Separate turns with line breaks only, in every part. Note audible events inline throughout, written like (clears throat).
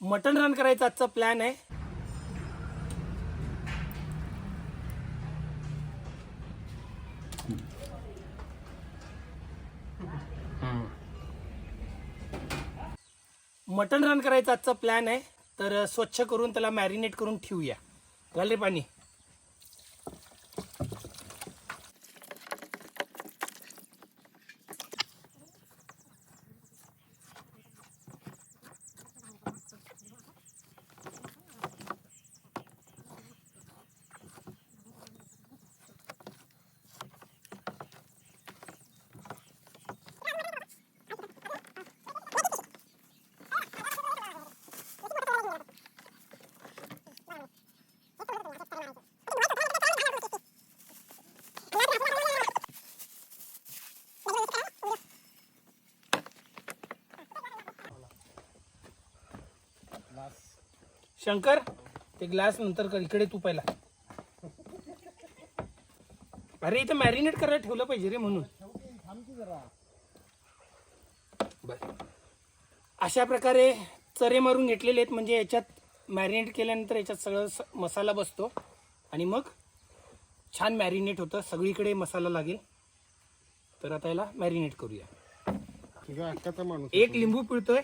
Mutton run करायचा आजचा plan आहे. मटन रन करायचा आजचा प्लॅन आहे. तर स्वच्छ करून त्याला मॅरिनेट करून ठेवूया. घाल पाणी? शंकर ते ग्लास नंतर कर इकडे तू पहिला. अरे इथं मॅरिनेट करायला ठेवलं पाहिजे रे म्हणून. बर. अशा प्रकारे चरे मारून घेतलेले आहेत म्हणजे याच्यात मॅरिनेट केल्यानंतर याच्यात सगळं मसाला बसतो. आणि मग छान मॅरिनेट होतं सगळीकडे मसाला लागेल. तर आता याला मॅरिनेट करूया. एक लिंबू पिळतोय.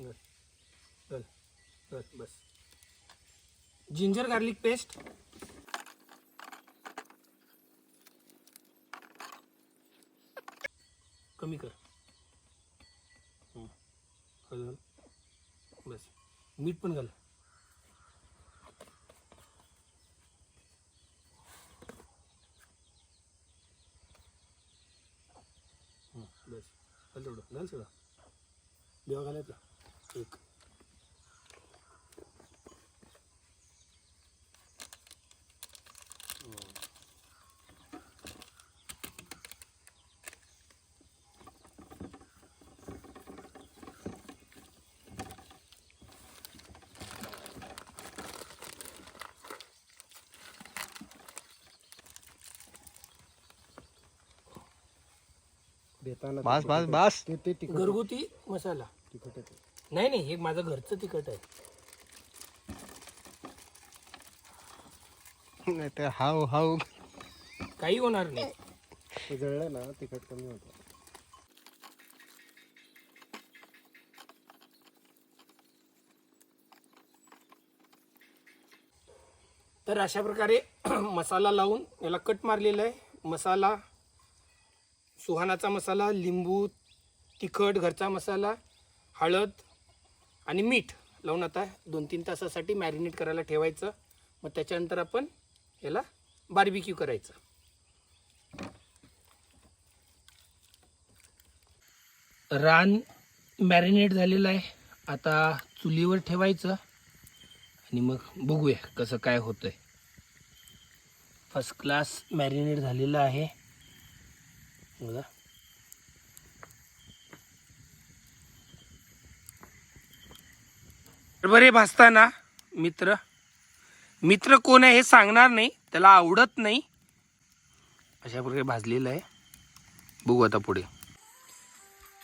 बर बर बस. जिंजर गार्लिक पेस्ट कमी कर. अजून बस. मीठ पण घाल. बस. घाल तेवढं. घाल सगळं. देवा घालायचं एक
देताना
बस बस बस.
ते ते तिखट
घरगुती मसाला.
तिखट.
नाही नाही हे माझं घरचं तिखट आहे.
नाही तर हाव हाव.
काही होणार नाही.
ते जळलं ना तिखट कमी होतं.
तर अशा प्रकारे (clears throat) मसाला लावून याला कट मारलेला आहे. मसाला सुहानाचा मसाला लिंबू तिखट घरचा मसाला हळद आणि मीठ लावून आता दोन तीन तासासाठी मॅरिनेट करायला ठेवायचं. मग त्याच्यानंतर आपण याला बार्बिक्यू करायचं. रान मॅरिनेट झालेलं आहे. आता चुलीवर ठेवायचं. आणि मग बघूया कसं काय होतंय. फर्स्ट क्लास मॅरिनेट झालेलं आहे. बघा. हरभरे भासताना मित्र. मित्र कोण आहे हे सांगणार नाही त्याला आवडत नाही. अशा प्रकारे भाजलेलं आहे. बघू आता पुढे.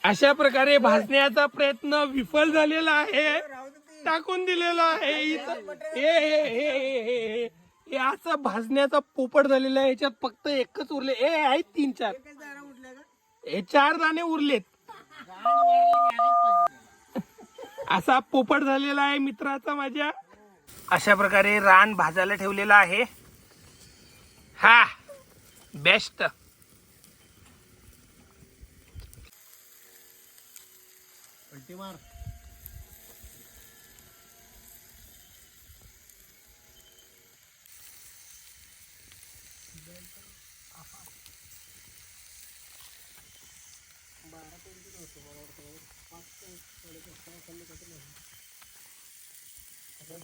अशा प्रकारे भाजण्याचा प्रयत्न विफल झालेला आहे. टाकून दिलेला आहे इथं- हे हे हे हे हे हे. हे असं भाजण्याचा पोपट झालेला आहे. याच्यात फक्त एकच उरले. ए आहेत तीन चार. हे चार दाणे उरलेत. असा पोपट झालेला आहे मित्राचा माझ्या. अशा प्रकारे रान भाजायला ठेवलेला आहे. हा बेस्ट
पलटी मार